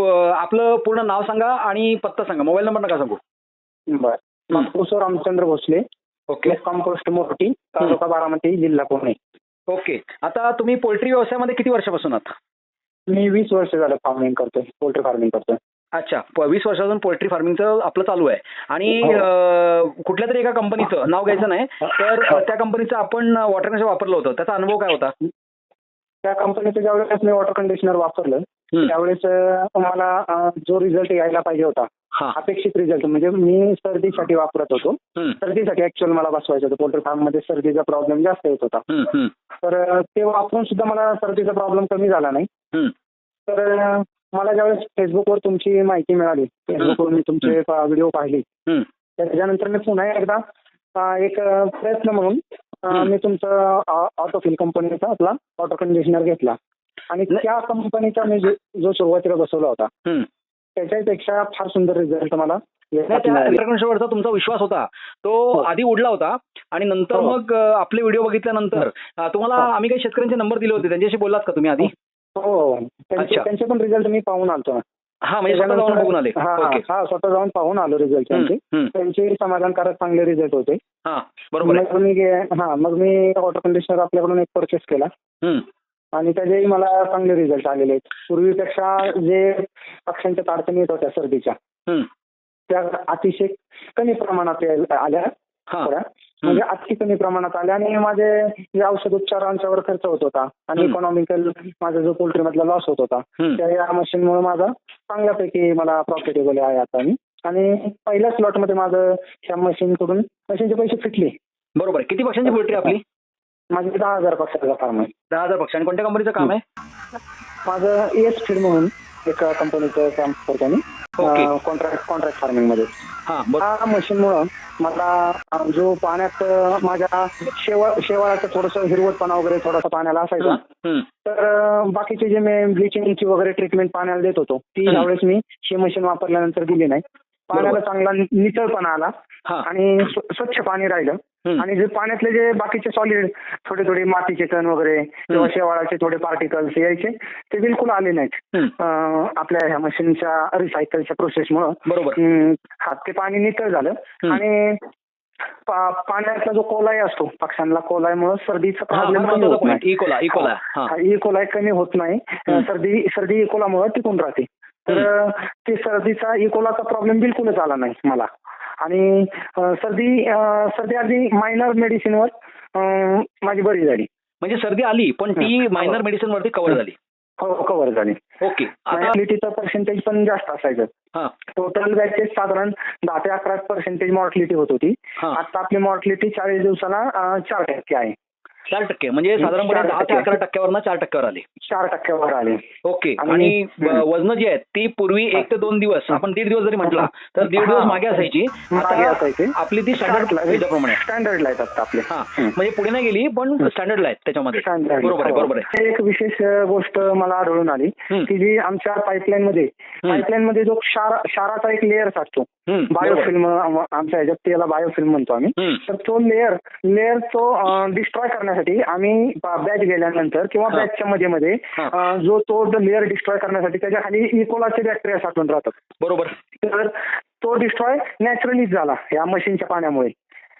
आपलं पूर्ण नाव सांगा आणि पत्ता सांगा. मोबाईल नंबर नका सांगू. बर. Ramchandra Bhosale. Okay. Compost Morte taluka Baramati जिल्हा पुणे. ओके. आता तुम्ही पोल्ट्री व्यवसायामध्ये किती वर्षापासून आहात? मी वीस वर्ष झालं फार्मिंग करतोय. पोल्ट्री फार्मिंग करतोय. अच्छा. वीस वर्षापासून पोल्ट्री फार्मिंगचं आपलं चालू आहे. आणि हो. कुठल्या तरी एका कंपनीचं नाव घ्यायचं नाही तर त्या कंपनीचं आपण वॉटर कंडिशनर वापरलं होतं. त्याचा अनुभव काय होता? त्या कंपनीचं ज्यावेळेस मी वॉटर कंडिशनर वापरलं. त्यावेळेस मला जो रिझल्ट यायला पाहिजे होता हा. अपेक्षित रिझल्ट म्हणजे मी सर्दीसाठी वापरत होतो. सर्दीसाठी ऍक्च्युअल मला बसवायचं होतं. पोल्ट्री फार्ममध्ये सर्दीचा प्रॉब्लेम जास्त येत होता. तर ते वापरून सुद्धा मला सर्दीचा प्रॉब्लेम कमी झाला नाही. तर मला ज्यावेळेस फेसबुकवर तुमची माहिती मिळाली फेसबुकवर मी तुमचे व्हिडिओ पाहिले. त्याच्यानंतर मी पुन्हा एकदा एक प्रयत्न म्हणून. मी तुमचं ऑटोफिल कंपनीचा आपला ऑटो कंडिशनर घेतला. आणि. त्या कंपनीचा मी जो सुरुवातीला बसवला होता. त्याच्यापेक्षा फार सुंदर रिझल्ट मला. इंटरकनेक्शनवरचा तुमचा विश्वास होता. तो हो. आधी उडला होता. आणि नंतर हो. मग आपले व्हिडिओ बघितल्यानंतर तुम्हाला हो. आम्ही काही शेतकऱ्यांचे नंबर दिले होते. त्यांच्याशी बोललात का तुम्ही आधी? हो त्यांचे पण रिझल्ट मी पाहून आलो हा म्हणजे स्वतः जाऊन बघून आले. हा स्वतः जाऊन पाहून आलो रिझल्ट त्यांचे. समाधानकारक चांगले रिझल्ट होते. हा बरोबर मग मी हा मग मी वॉटर कंडिशनर आपल्याकडून एक परचेस केला. आणि त्याचेही मला चांगले रिझल्ट आलेले आहेत. पूर्वीपेक्षा जे पक्ष्यांच्या अडचणी येत होत्या सर्दीच्या. त्या अतिशय कमी प्रमाणात आल्या. हा. थोड्या. म्हणजे अति कमी प्रमाणात आल्या आणि माझे जे औषध उपचारांच्यावर खर्च होत होता आणि. इकॉनॉमिकल माझा जो पोल्ट्री मधला लॉस होत होता. त्या या मशीनमुळे माझा चांगल्यापैकी मला प्रॉफिटेबल आहे आता मी. आणि पहिल्या स्लॉटमध्ये माझं ह्या मशीन कडून मशीनचे पैसे फिटले. बरोबर आहे. किती पक्षांची पोल्ट्री आपली? माझे दहा हजार पक्षाचा फार्म आहे. दहा हजार पक्ष. आणि कोणत्या कंपनीचं काम आहे? माझं एस फीड म्हणून एका कंपनीचं काम करतो मी. ओके. कॉन्ट्रॅक्ट कॉन्ट्रॅक्ट फार्मिंगमध्ये. हा ह्या मशीनमुळं मला अं, जो पाण्यात अं, माझ्या शेवाळ शेवाळाचं थोडंसं हिरवटपणा वगैरे थोडासा पाण्याला असायचा. हम्म, तर अं, बाकीचे जे मी ब्लिचिंगची वगैरे ट्रीटमेंट पाण्याला देत होतो ती हम्म. यावेळेस मी हे मशीन वापरल्यानंतर दिली नाही. पाण्याला चांगला नितळपणा आला आणि स्व- स्वच्छ पाणी राहिलं. आणि जे पाण्यातले जे बाकीचे सॉलिड थोडे थोडे मातीचे कण वगैरे किंवा शेवाळाचे थोडे पार्टिकल्स यायचे ते बिलकुल आले नाहीत. आपल्या ह्या मशीनच्या रिसायकलच्या प्रोसेसमुळं बरोबर. हा ते पाणी नितळ झालं. आणि पा- पाण्यातला जो कोलाय असतो पक्ष्यांना कोलायमुळे सर्दीचा प्रॉब्लेम कमी महत्त्वाचा होत पॉईंट नाही इकोला इकोला हा, ई कोलाय कमी होत नाही. सर्दी सर्दी इकोलामुळे टिकून राहते. तर ते सर्दीचा इकोलाचा प्रॉब्लेम बिलकुलच आला नाही मला. आणि सर्दी सर्दी अगदी मायनर मेडिसिनवर माझी बरी झाली. म्हणजे सर्दी आली पण ती. मायनर मेडिसिन वरती कव्हर झाली. हो कव्हर झाली. ओके. मॉर्टॅलिटीचं पर्सेंटेज पण जास्त असायचं. हा. टोटल बॅचेस साधारण दहा ते अकरा पर्सेंटेज मॉर्टलिटी होत होती. हा. आता आपली मॉर्टलिटी चाळीस दिवसाला चार टक्के आहे. चार टक्के म्हणजे साधारणपणे चार दहा ते. अकरा टक्क्यावर चार टक्क्यावर आले चार टक्क्यावर आले ओके आणि-. वजन जी आहेत ती पूर्वी एक ते दोन दिवस आपण दीड दिवस जरी म्हटला तर दीड दिवस. मागे असायची. आपली ती स्टँडर्ड. स्टँडर्डला आहेत आपले हा. म्हणजे पुढे नाही गेली पण स्टँडर्डला आहेत त्याच्यामध्ये. बरोबर आहे हो. बरोबर आहे एक विशेष गोष्ट मला आढळून आली. की जी आमच्या पाईपलाईन मध्ये पाईपलाईन मध्ये जो क्षार क्षाराचा एक लेअर असतो. बायोफिल्म आमच्या ह्याच्यात त्याला बायोफिल्म म्हणतो आम्ही. तर तो लेअर लेअर तो डिस्ट्रॉय करण्यासाठी आम्ही बॅच गेल्यानंतर किंवा. बॅचच्या मध्ये मध्ये जो तो लेअर डिस्ट्रॉय करण्यासाठी त्याच्याखाली इकोलाचे बॅक्टेरिया साठून राहतात. बरोबर. तर तो डिस्ट्रॉय नॅचरलीच झाला या मशीनच्या पाण्यामुळे.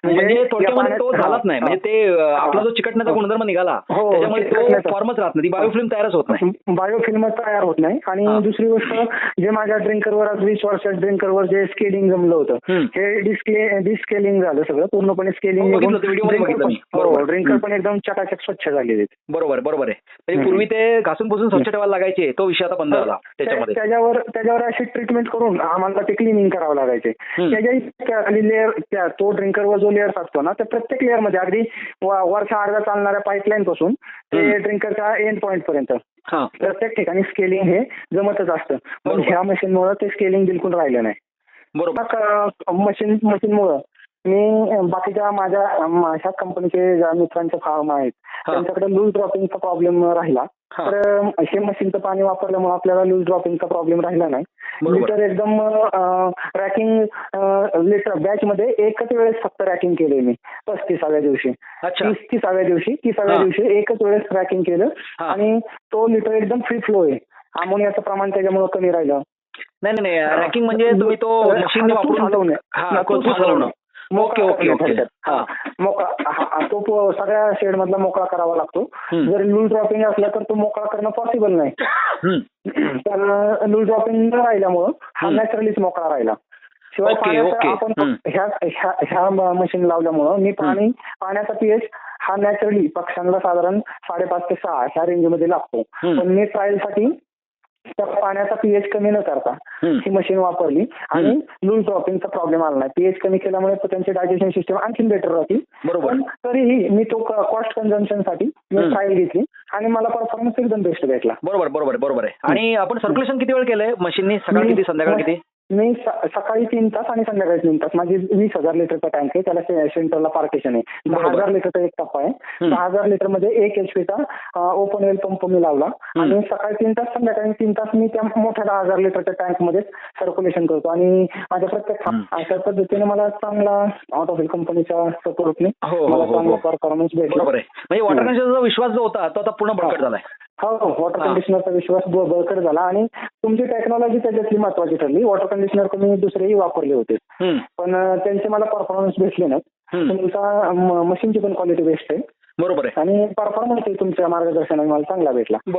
म्हणजे थोडक्यामध्ये तो पाण्यात- झालाच नाही हा. म्हणजे ते आपला जो चिकटण्याचा गुणधर्म निघाला हो, त्याच्यामुळे तो. फॉर्मच राहत नाही ती बायोफिल्म तयारच होत नाही बायोफिल्म तयार होत नाही आणि हा. दुसरी गोष्ट जे माझ्या ड्रिंकरवर आज वीस वर्षात ड्रिंकरवर जे स्केलिंग जमलं होतं. हे डिस्के डिस्केलिंग झालं सगळं पूर्णपणे हो, स्केलिंग ते. ड्रिंकर. पण एकदम चकाचक स्वच्छ झालेले. बरोबर बरोबर आहे म्हणजे. पूर्वी ते घासून पुसून स्वच्छ ठेवायला लागायचे तो विषय आता बंद झाला त्याच्यामध्ये त्या- त्याच्यावर त्याच्यावर अशी ट्रीटमेंट करून आम्हाला ते क्लिनिंग करावं लागायचे हम्म. त्याच्याही त्या खाली लेअर त्या तो ड्रिंकरवर जो लेअर असतो ना त्या प्रत्येक लेअरमध्ये अगदी वरच्या अर्ध्या चालणाऱ्या पाईपलाईन पासून ते. ड्रिंकरच्या एंड पॉईंट पर्यंत. हा. प्रत्येक ठिकाणी स्केलिंग हे जमतच असतं. पण. ह्या मशीनमुळे ते स्केलिंग बिलकुल राहिलं नाही. बरोबर. मशीन मशीनमुळं मी बाकीच्या माझ्या माझ्या कंपनीचे ज्या मित्रांचे फार्म आहेत. त्यांच्याकडे लूज ड्रॉपिंगचा प्रॉब्लेम राहिला. तर हे मशीनचं पाणी वापरल्यामुळे आपल्याला लूज ड्रॉपिंगचा प्रॉब्लेम राहिला नाही. लिटर एकदम रॅकिंग लिटर बॅच मध्ये एकच वेळेस फक्त रॅकिंग केले मी पस्तीसाव्या दिवशी तीस तिसाव्या दिवशी तिसाव्या. दिवशी एकच वेळेस रॅकिंग केलं. आणि तो लिटर एकदम फ्री फ्लो आहे अमोनियाचं प्रमाण त्याच्यामुळे कमी राहिलं नाही नाही नाही रॅकिंग म्हणजे तुम्ही तो हा, मशीन वापरून ओके ओके हा. मोकळा तो सगळ्या शेड मधला मोकळा करावा लागतो. जर लूज ड्रॉपिंग असला तर तो मोकळा करणं पॉसिबल नाही. तर लूज ड्रॉपिंग न राहिल्यामुळं हा. नॅचरलीच मोकळा राहिला शिवाय. आपण. ह्या मशीन लावल्यामुळं मी पाणी पाण्याचा पीएच हा नॅचरली पक्ष्यांना साधारण साडेपाच ते सहा ह्या रेंजमध्ये लागतो. पण मी ट्रायलसाठी त्या पाण्याचा पीएच कमी न करता. ही मशीन वापरली आणि लूज ड्रॉपिंगचा प्रॉब्लेम आला नाही. पीएच कमी केल्यामुळे त्यांची डायजेशन सिस्टम आणखीन बेटर राहतील. बरोबर. तरीही मी तो कॉस्ट कन्झम्पनसाठी मी. ट्रायल घेतली आणि मला परफॉर्मन्स एकदम बेस्ट भेटला. बरोबर बरोबर बरोबर आहे. आणि आपण सर्क्युलेशन किती वेळ केलंय? मशीननी सकाळी किती संध्याकाळ किती? मी सकाळी तीन तास आणि संध्याकाळी तीन तास. माझी वीस हजार लिटरचा टँक आहे. त्याला सेंटरला पार्टिशन आहे. दहा. हजार लिटरचा एक टप्पा आहे. दहा हजार लिटरमध्ये एक एचपीचा ओपन वेल पंप मी लावला. आणि सकाळी तीन तास संध्याकाळी तीन तास मी त्या मोठ्या दहा हजार लिटरच्या टँकमध्ये सर्क्युलेशन करतो. आणि माझ्या प्रत्येक. अशा पद्धतीने मला चांगला आउट ऑफ कंपनीच्या सपोर्टने हो, हो, मला हो, चांगला हो. परफॉर्मन्स भेटला. बरोबर आहे. म्हणजे वॉटर विश्वास जो होता तो आता पूर्ण बळकट झालाय. हो वॉटर. कंडिशनरचा विश्वास बळकट झाला आणि तुमची टेक्नॉलॉजी त्याच्यातली महत्वाची ठरली. वॉटर कंडिशनर तुम्ही दुसरेही वापरले होते. पण त्यांचे मला परफॉर्मन्स भेटले नाही. तुमचा मशीनची पण क्वालिटी बेस्ट आहे. बरोबर आहे. आणि परफॉर्मन्स तुमच्या मार्गदर्शनाने मला चांगला भेटला. बरोबर.